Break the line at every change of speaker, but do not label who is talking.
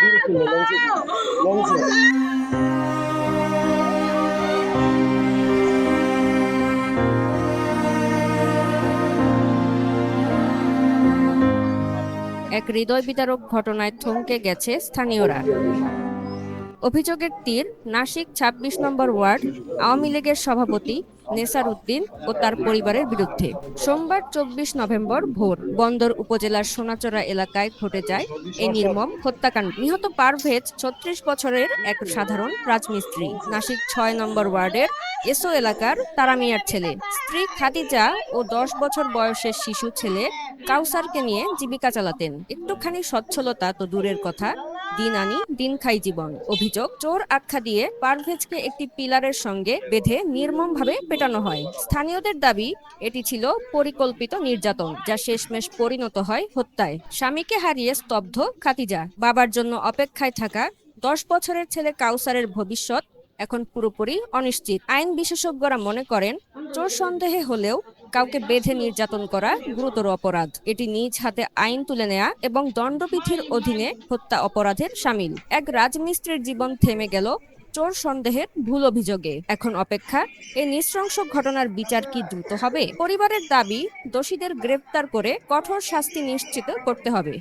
Beautiful,
এক হৃদয় বিদারক ঘটনায় থমকে গেছে স্থানীয়রা। অভিযোগের তীর নাসিক ২৬ নম্বর ওয়ার্ড, আওয়ামী লীগের সভাপতি নেসার উদ্দিন ও তার পরিবারের বিরুদ্ধে। সোমবার চব্বিশ নভেম্বর ভোর বন্দর উপজেলার সোনাচড়া এলাকায় ঘটে যায় এই নির্মম হত্যাকাণ্ড। নিহত পারভেজ ছত্রিশ বছরের এক সাধারণ রাজমিস্ত্রি। নাসিক ছয় নম্বর ওয়ার্ডের এসো এলাকার তারামিয়ার ছেলে। স্ত্রী খাদিজা ও দশ বছর বয়সের শিশু ছেলে কাউসারকে নিয়ে জীবিকা চালাতেন। একটুখানি সচ্ছলতা তো দূরের কথা দিন আনি দিন খাই জীবন। অভিযোগ, চোর আখ্যা দিয়ে পারভেজকে একটি পিলারের সঙ্গে বেঁধে নির্মমভাবে পেটানো হয়। স্থানীয়দের দাবি, এটি ছিল পরিকল্পিত নির্যাতন, যা শেষমেশ পরিণত হয় হত্যায়। স্বামীকে হারিয়ে স্তব্ধ খাতিজা। বাবার জন্য অপেক্ষায় থাকা দশ বছরের ছেলে কাউসারের ভবিষ্যৎ এখন পুরোপুরি অনিশ্চিত। আইন বিশেষজ্ঞরা মনে করেন, চোর সন্দেহে হলেও কাউকে বেঁধে নির্যাতন করা গুরুতর অপরাধ। এটি নিজ হাতে আইন তুলে নেয়া এবং দণ্ডবিধির অধীনে হত্যা অপরাধের সামিল। এক রাজমিস্ত্রির জীবন থেমে গেল চোর সন্দেহের ভুল অভিযোগে। এখন অপেক্ষা, এই নৃশংস ঘটনার বিচার কি দ্রুত হবে? পরিবারের দাবি, দোষীদের গ্রেপ্তার করে কঠোর শাস্তি নিশ্চিত করতে হবে।